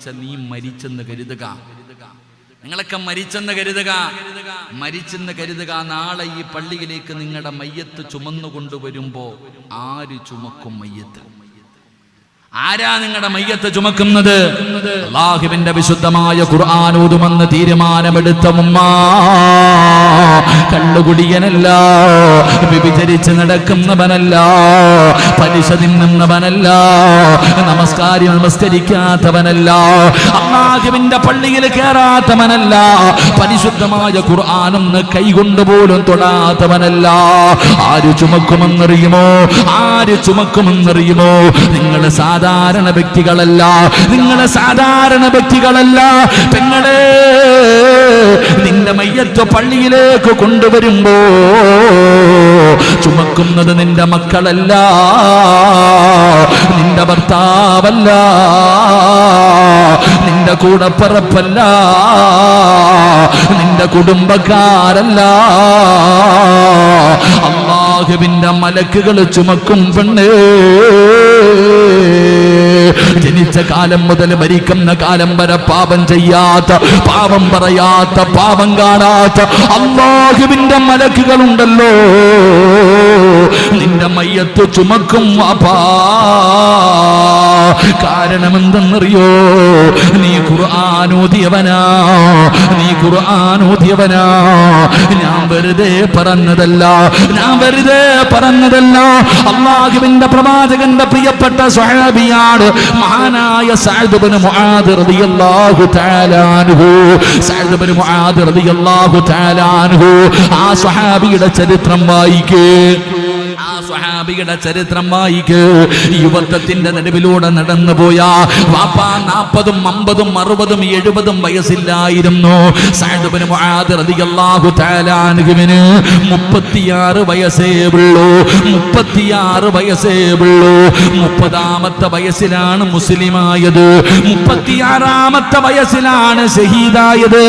മരിച്ച നീ മരിച്ചെന്ന് കരുതുക. നിങ്ങളൊക്കെ മരിച്ചെന്ന് കരുതുക. മരിച്ചെന്ന് കരുതുക. നാളെ ഈ പള്ളിയിലേക്ക് നിങ്ങളുടെ മയ്യത്ത് ചുമന്നു കൊണ്ടുവരുമ്പോൾ ആര് ചുമക്കും മയ്യത്ത്? ആരാ നിങ്ങളുടെ മയ്യത്ത് ചുമക്കുന്നത്? അള്ളാഹുവിന്റെ വിശുദ്ധമായ ഖുർആാനൂതുമെന്ന് തീരുമാനമെടുത്ത ഉമ്മ. കള്ളുകുടിയനല്ല വിഭിചരിച്ച് നടക്കുന്നവനല്ല പലിശ തിന്നുന്നവനല്ല നമസ്കാരം നമസ്കരിക്കാത്തവനല്ല അള്ളാഹുവിന്റെ പള്ളിയിൽ കയറാത്തവനല്ല പരിശുദ്ധമായ ഖുർആാനൊന്ന് കൈകൊണ്ട് പോലും തൊടാത്തവനല്ല. ആര് ചുമക്കുമെന്നറിയുമോ? ആര് ചുമക്കുമെന്നറിയുമോ? നിങ്ങൾ സാധാരണ വ്യക്തികളല്ല. നിങ്ങളെ സാധാരണ വ്യക്തികളല്ല. പെങ്ങളെ നിന്റെ മയ്യത്ത് പള്ളിയിലേക്ക് കൊണ്ടുവരുമ്പോ ചുമക്കുന്നത് നിന്റെ മക്കളല്ല. നിന്റെ ഭർത്താവല്ല. നിന്റെ കൂടപ്പറപ്പല്ല. നിന്റെ കുടുംബക്കാരല്ല. അള്ളാഹുവിന്റെ മലക്കുകൾ ചുമക്കും പെണ്ണേ. ജനിച്ച കാലം മുതൽ മരിക്കുന്ന കാലം വരെ പാപം ചെയ്യാത്ത പാപം പറയാത്ത പാപം കാണാത്ത അള്ളാഹുവിന്റെ മലക്കുകളുണ്ടല്ലോ. നിന്റെ മയ്യത്ത് ചുമക്കും വാപ്പാ കാരണം എന്തെന്നറിയോ നീ ഖുർആാനോദിയവനാ നീ ഖുർആാനോദിയവനാ ഞാൻ വെറുതെ പറഞ്ഞതല്ല. ഞാൻ വെറുതെ പറഞ്ഞതല്ല. അള്ളാഹുവിന്റെ പ്രവാചകന്റെ പ്രിയപ്പെട്ട സ്വഹാബിയാണ് മഹാനായ സഅദ് ഇബ്നു മുആദ് റളിയല്ലാഹു തആല അൻഹു. സഅദ് ഇബ്നു മുആദ് റളിയല്ലാഹു ആ സ്വഹാബിയുടെ ചരിത്രം വായിക്കേ. സ്വഹാബിയുടെ ചരിത്രം വായിക്ക്. യുവത്വത്തിന്റെ നടുവിലൂടെ നടന്നു പോയ വാപ്പ നാൽപ്പതും അമ്പതും അറുപതും എഴുപതും വയസ്സില്ലായിരുന്നു. മുപ്പത്തിയാറ് വയസ്സേ ഉള്ളൂ. മുപ്പത്തിയാറ് വയസ്സേ ഉള്ളൂ. മുപ്പതാമത്തെ വയസ്സിലാണ് മുസ്ലിമായത്. മുപ്പത്തിയാറാമത്തെ വയസ്സിലാണ് ഷഹീദായത്.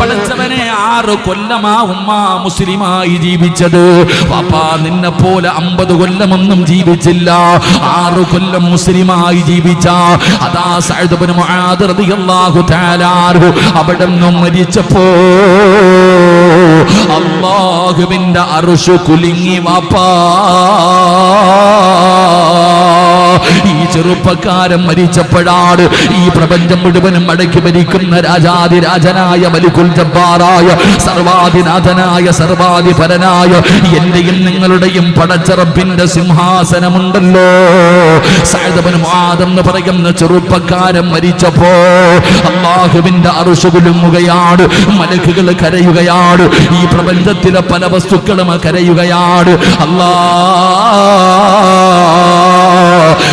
പഠിച്ചവനെ ആറ് കൊല്ലമാ ഉമ്മ മുസ്ലിമായി ജീവിച്ചത്. പാപ്പാ നിന്നെ പോലെ അമ്പത് കൊല്ലമൊന്നും ജീവിച്ചില്ല. ആറ് കൊല്ലം മുസ്ലിമായി ജീവിച്ച അതാ അൻഹു അവിടെ നിന്നും മരിച്ചപ്പോ അള്ളാഹുവിന്റെ അറുഷു കുലുങ്ങി വാപ്പാ. ഈ ചെറുപ്പക്കാരൻ മരിച്ചപ്പോഴാണ് ഈ പ്രപഞ്ചം മുഴുവനും അടക്കി ഭരിക്കുന്ന രാജാതിരാജനായ മലിക്കുൽ ജബ്ബാറായ സർവാധിനാഥനായ സർവാധിപരനായ എന്റെയും നിങ്ങളുടെയും പടച്ചറപ്പിന്റെ സിംഹാസനമുണ്ടല്ലോ. സായതപനും ആദെന്ന് പറയുന്ന ചെറുപ്പക്കാരൻ മരിച്ചപ്പോ അള്ളാഹുവിന്റെ അറുഷുകുലുങ്ങുകയാണ് മലക്കുകൾ കരയുകയാണ് ഈ പ്രപഞ്ചത്തിലെ പല വസ്തുക്കളും കരയുകയാണ്. അല്ലാ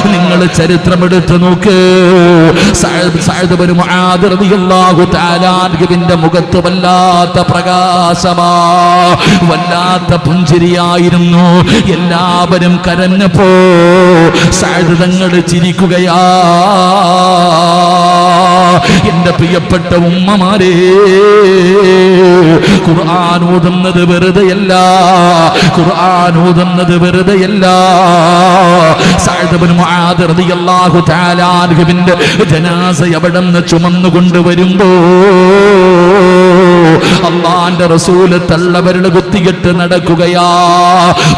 നിങ്ങൾ ചരിത്രമെടുത്ത് നോക്ക്. മുഖത്ത് വല്ലാത്ത പ്രകാശമാ വല്ലാത്ത പുഞ്ചിരിയായിരുന്നു. എല്ലാവരും കരഞ്ഞപ്പോ സഅദ് തങ്ങൾ ചിരിക്കുകയാ. എന്റെ പ്രിയപ്പെട്ട ഉമ്മമാരെ ഖുർആൻ ഓതുന്നത് വെറുതെയല്ല ഖുർആൻ ഓതുന്നത് വെറുതെയല്ല തആല അൻഹുവിന്റെ ജനാസ എവിടെ നിന്ന് ചുമന്നു കൊണ്ടുവരുമ്പോ അള്ളാന്റെ റസൂൽ തള്ളവരുടെ കുത്തികെട്ട് നടക്കുകയാ.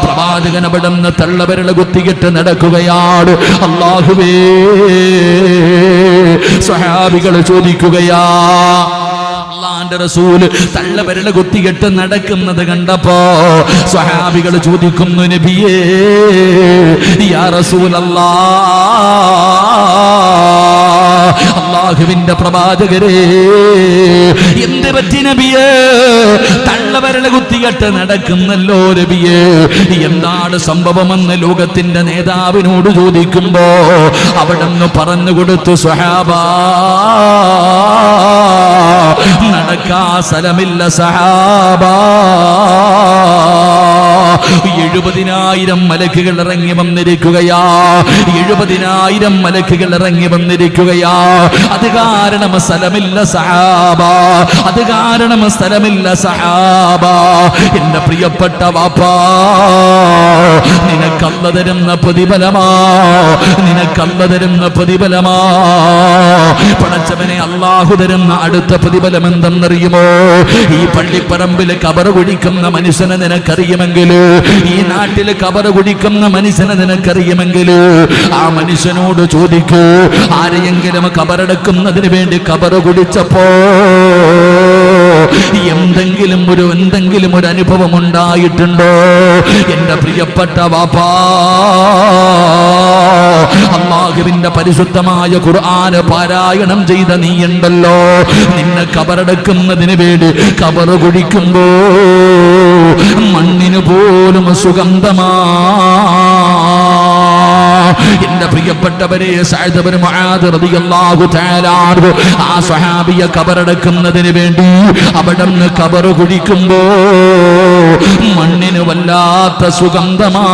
പ്രവാചകൻ അവിടെന്ന് തള്ളവരുടെ കുത്തികെട്ട് നടക്കുകയാണ്. അള്ളാഹുവേ സ്വഹാബികൾ ചോദിക്കുകയാ അള്ളാന്റെ റസൂൽ തള്ളവരള കുത്തികെട്ട് നടക്കുന്നത് കണ്ടപ്പോ സ്വഹാബികൾ ചോദിക്കുന്നു നബിയേ യാ റസൂലല്ലാ അള്ളാഹുവിന്റെ പ്രവാചകരെ. എന്ത് പറ്റി നബിയെ? തള്ളവരള കുത്തികെട്ട് നടക്കുന്നല്ലോ നബിയെ. എന്താണ് സംഭവമെന്ന് ലോകത്തിന്റെ നേതാവിനോട് ചോദിക്കുമ്പോ അവിടെ നിന്ന് പറഞ്ഞു കൊടുത്തു സഹാബ നടക്കാ സ്ഥലമില്ല സഹാബാ. എഴുപതിനായിരം മലക്കുകൾ ഇറങ്ങി വന്നിരിക്കുകയാ. എഴുപതിനായിരം മലക്കുകൾ ഇറങ്ങി വന്നിരിക്കുകയാ. അത് കാരണം സ്ഥലമില്ല സഹാബ. അത് കാരണം സ്ഥലമില്ല സഹാബ. എന്റെ പ്രിയപ്പെട്ട വാപ്പാ നിനക്കല്ല തരുന്ന പ്രതിഫലമാ. നിനക്കല്ല തരുന്ന പ്രതിഫലമാ. പടച്ചവനെ അള്ളാഹു തരുന്ന അടുത്ത പ്രതിഫലം എന്തെന്നറിയുമോ? ഈ പള്ളിപ്പറമ്പിൽ കബർ കുടിക്കുന്ന മനുഷ്യനെ നിനക്കറിയുമെങ്കിൽ ഈ നാട്ടിൽ കബർ കുടിക്കുന്ന മനുഷ്യനെ നിനക്കറിയുമെങ്കിൽ ആ മനുഷ്യനോട് ചോദിക്കൂ ആരെയെങ്കിലും കബറടക്കുന്നതിന് വേണ്ടി കബർ കുടിച്ചപ്പോ എന്തെങ്കിലും ഒരു എന്തെങ്കിലും ഒരു അനുഭവം ഉണ്ടായിട്ടുണ്ടോ? എന്റെ പ്രിയപ്പെട്ട വാപ്പാ. അള്ളാഹുവിന്റെ പരിശുദ്ധമായ ഖുർആന് പാരായണം ചെയ്ത നീ ഉണ്ടല്ലോ നിന്നെ കബറടക്കുന്നതിന് വേണ്ടി കബറ് കുഴിക്കുമ്പോ മണ്ണിന് പോലും സുഗന്ധമാ എന്റെ പ്രിയപ്പെട്ടവരെ ആ സ്വഹാബിയെ കബറടക്കുന്നതിന് വേണ്ടി അവിടെ നിന്ന് കബർ കുടിക്കുമ്പോ മണ്ണിന് വല്ലാത്ത സുഗന്ധമാ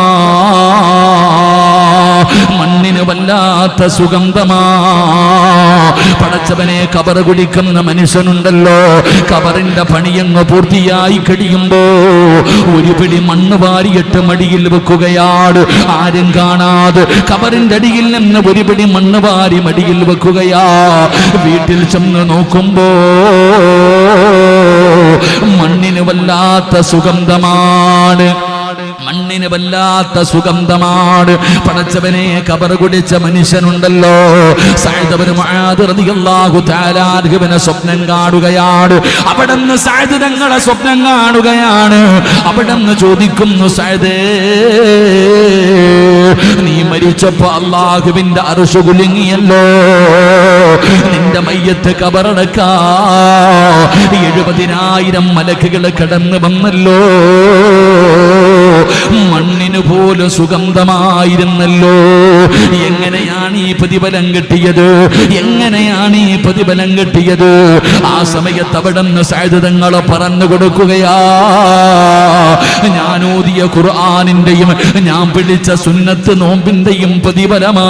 മണ്ണിന് വല്ലാത്ത സുഗന്ധമാ. പടച്ചവനെ കബർ കുടിക്കുന്ന മനുഷ്യനുണ്ടല്ലോ കബറിന്റെ പണിയങ്ങ് പൂർത്തിയായി കഴിയുമ്പോ ഒരു പിടി മണ്ണ് വാരിയിട്ട് മടിയിൽ വെക്കുകയാണ്. ആരും കാണാതെ കബറിന്റെ അടിയിൽ നിന്ന് ഒരു പിടി മണ്ണ് വാരി മടിയിൽ വെക്കുകയാ. വീട്ടിൽ ചെന്ന് നോക്കുമ്പോ മണ്ണിന് വല്ലാത്ത സുഗന്ധമാണ്. മണ്ണിന് വല്ലാത്ത സുഗന്ധമാണ്. പടച്ചവനെ കബർ കുടിച്ച മനുഷ്യനുണ്ടല്ലോ. സായുധവന് സ്വപ്നം കാണുകയാണ്. അവിടുന്ന് സായുധ തങ്ങളെ സ്വപ്നം കാണുകയാണ്. അവിടുന്ന് ചോദിക്കുന്നു സായുധേ നീ മരിച്ചപ്പോ അള്ളാഹുവിന്റെ അറുഷു കുലുങ്ങിയല്ലോ. നിന്റെ മയ്യത്ത് കബറടക്ക എഴുപതിനായിരം മലക്കുകൾ കടന്നു വന്നല്ലോ. മണ്ണിന് പോലും സുഗന്ധമായിരുന്നല്ലോ. എങ്ങനെയാണ് ഈ പ്രതിഫലം കിട്ടിയത്? എങ്ങനെയാണ് ഈ പ്രതിഫലം കിട്ടിയത്? ആ സമയത്ത് അവിടെ നിന്ന് പറഞ്ഞു കൊടുക്കുകയാ. ഞാൻ ഓതിയ ഖുർആാനിന്റെയും ഞാൻ പിടിച്ച സുന്നത്ത് നോമ്പിന്റെയും പ്രതിഫലമാ.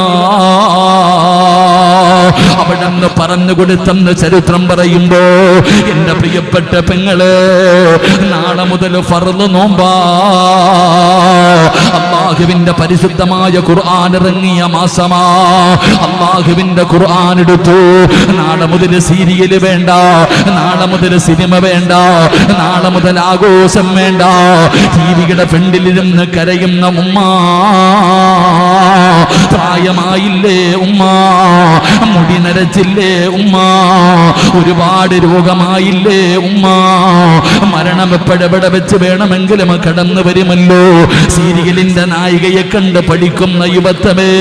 അവിടെ നിന്ന് പറഞ്ഞു കൊടുത്തെന്ന് ചരിത്രം പറയുമ്പോ എന്റെ പ്രിയപ്പെട്ട പെങ്ങൾ നാളെ മുതൽ ഫറന്ന് നോമ്പാ. അള്ളാഹുവിന്റെ പരിശുദ്ധമായ ഖുർആൻ ഇറങ്ങിയ മാസമാ. അള്ളാഹുവിന്റെ ഖുർആൻ എടുത്തു. നാളെ മുതൽ സീരിയൽ വേണ്ട. നാളെ മുതൽ സിനിമ വേണ്ട. നാളെ മുതൽ ആഘോഷം വേണ്ട. ടിവിയുടെ ഫ്രണ്ടിലിരുന്ന് കരയുന്ന ഉമ്മ. പ്രായമായില്ലേ ഉമ്മ? മുടി നരച്ചില്ലേ ഉമ്മ? ഒരുപാട് രോഗമായില്ലേ ഉമ്മ? മരണം എപ്പോഴെവിടെ വെച്ച് വേണമെങ്കിലും കടന്നു വരുമല്ലോ. സീരിയലിന്റെ നായികയെ കണ്ട് പഠിക്കുന്ന യുവത്വമേ